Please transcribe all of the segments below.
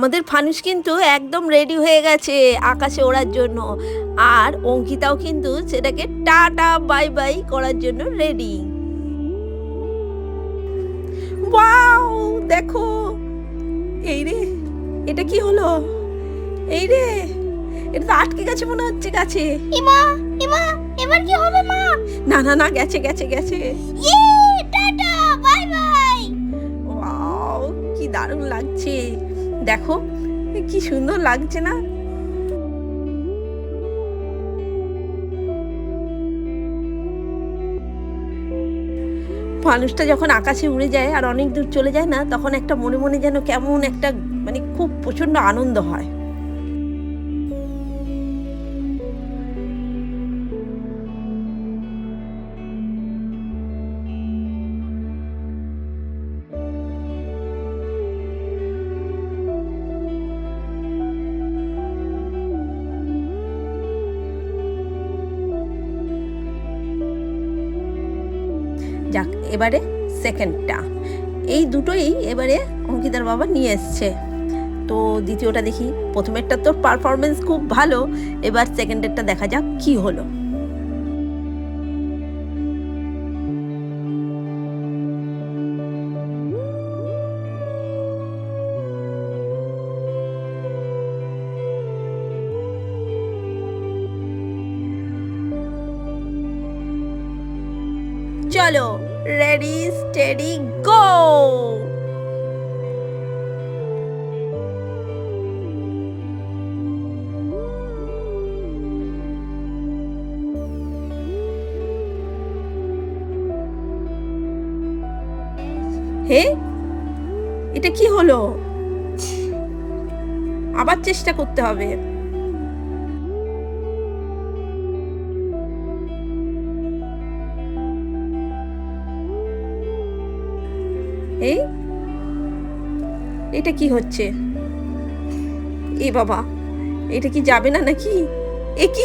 আমাদের ফানুস কিন্তু একদম রেডি হয়ে গেছে আকাশে ওড়ার জন্য। আর অঙ্কিতাও কিন্তু সেটাকে টাটা বাই বাই করার জন্য রেডি ওয়াও দেখো। এই রে এটা কি হলো? এই রে এটা তো আটকে গেছে মনে হচ্ছে গাছে। ইমা ইমা এবার কি হবে মা? না না না গেছে গেছে গেছে। ইয়ে টাটা বাই বাই ওয়াও কি দারুণ লাগছে। দেখো, কি সুন্দর লাগছে না? মানুষটা যখন আকাশে উড়ে যায় আর অনেক দূর চলে যায় না, তখন একটা মনে মনে যেন কেমন একটা মানে খুব প্রচণ্ড আনন্দ হয়। এবারে সেকেন্ডটা এই দুটোই এবারে অঙ্কিতার বাবা নিয়ে এসছে। তো দ্বিতীয়টা দেখি, প্রথমেরটা তোর পারফরমেন্স খুব ভালো, এবার সেকেন্ডেরটা দেখা যাক কি হলো। চলো রেডি স্টেডি গো হে এটা কি হলো? আবার চেষ্টা করতে হবে। এই? এটা কি হচ্ছে? এ বাবা এটা কি যাবে না নাকি? এ কি?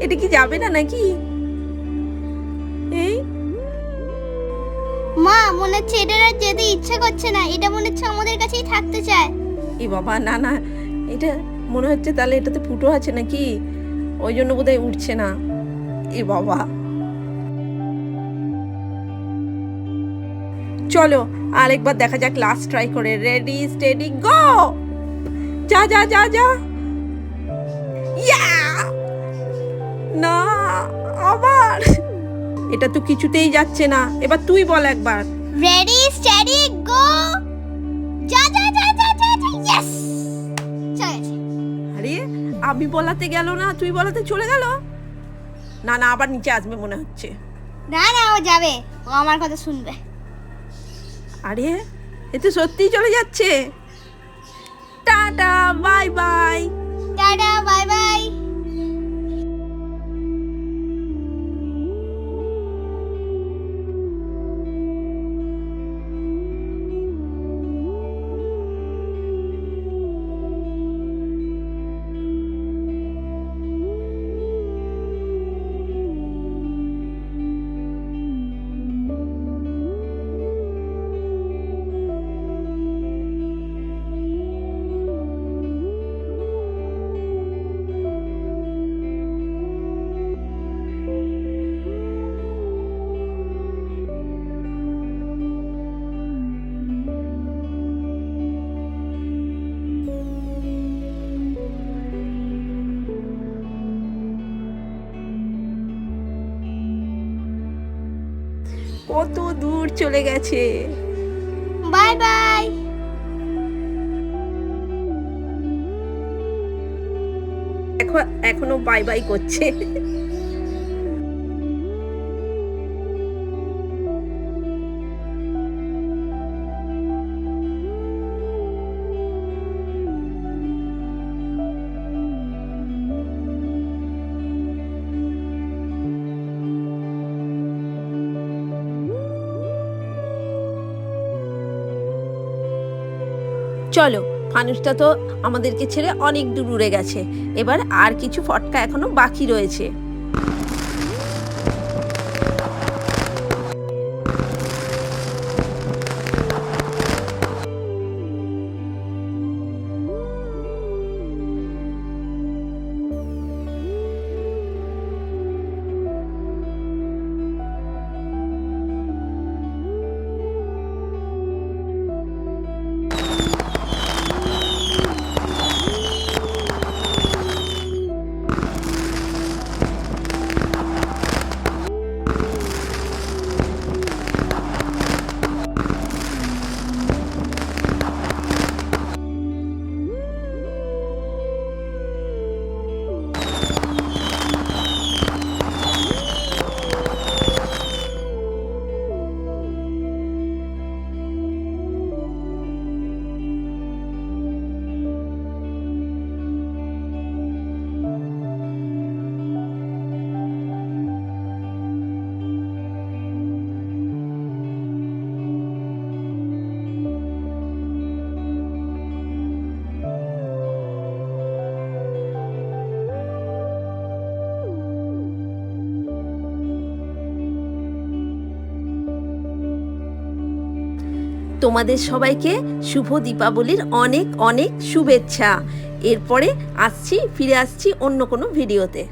এটা কি যাবে না নাকি? এই? মা মনে হচ্ছে এটা আর যেতে ইচ্ছে করছে না। এটা মনে হচ্ছে আমাদের কাছেই থাকতে চায়। এ বাবা না না এটা মনে হচ্ছে তাহলে এটাতে ফুটো আছে নাকি? ওই জন্য বোধহয় উঠছে না। এ বাবা। চলো আরেকবার দেখা যাক লাস্ট ট্রাই করে। রেডি স্টেডি গো যা যা যা যা। ইয়া না আবার এটা তো কিছুতেই যাচ্ছে না। এবার তুই বল একবার। রেডি স্টেডি গো যা যা যা যা যা ইয়েস আরে আমি বলাতে গেল না তুই বলাতে চলে গেল? না না আবার নিচে আসবে মনে হচ্ছে। না না ও যাবে। ও আমার কথা শুনবে। আরে এ তো সত্যিই চলে যাচ্ছে। Tata bye bye. Tata bye bye. কত দূর চলে গেছে। Bye bye. এখন এখনও বাই বাই করছে। চলো ফানুসটা তো আমাদেরকে ছেড়ে অনেক দূর উড়ে গেছে। এবার আর কিছু ফটকা এখনও বাকি রয়েছে। তোমাদের সবাইকে শুভ দীপাবলির অনেক অনেক শুভেচ্ছা। এরপরে আসছি ফিরে আসছি অন্য কোনো ভিডিওতে।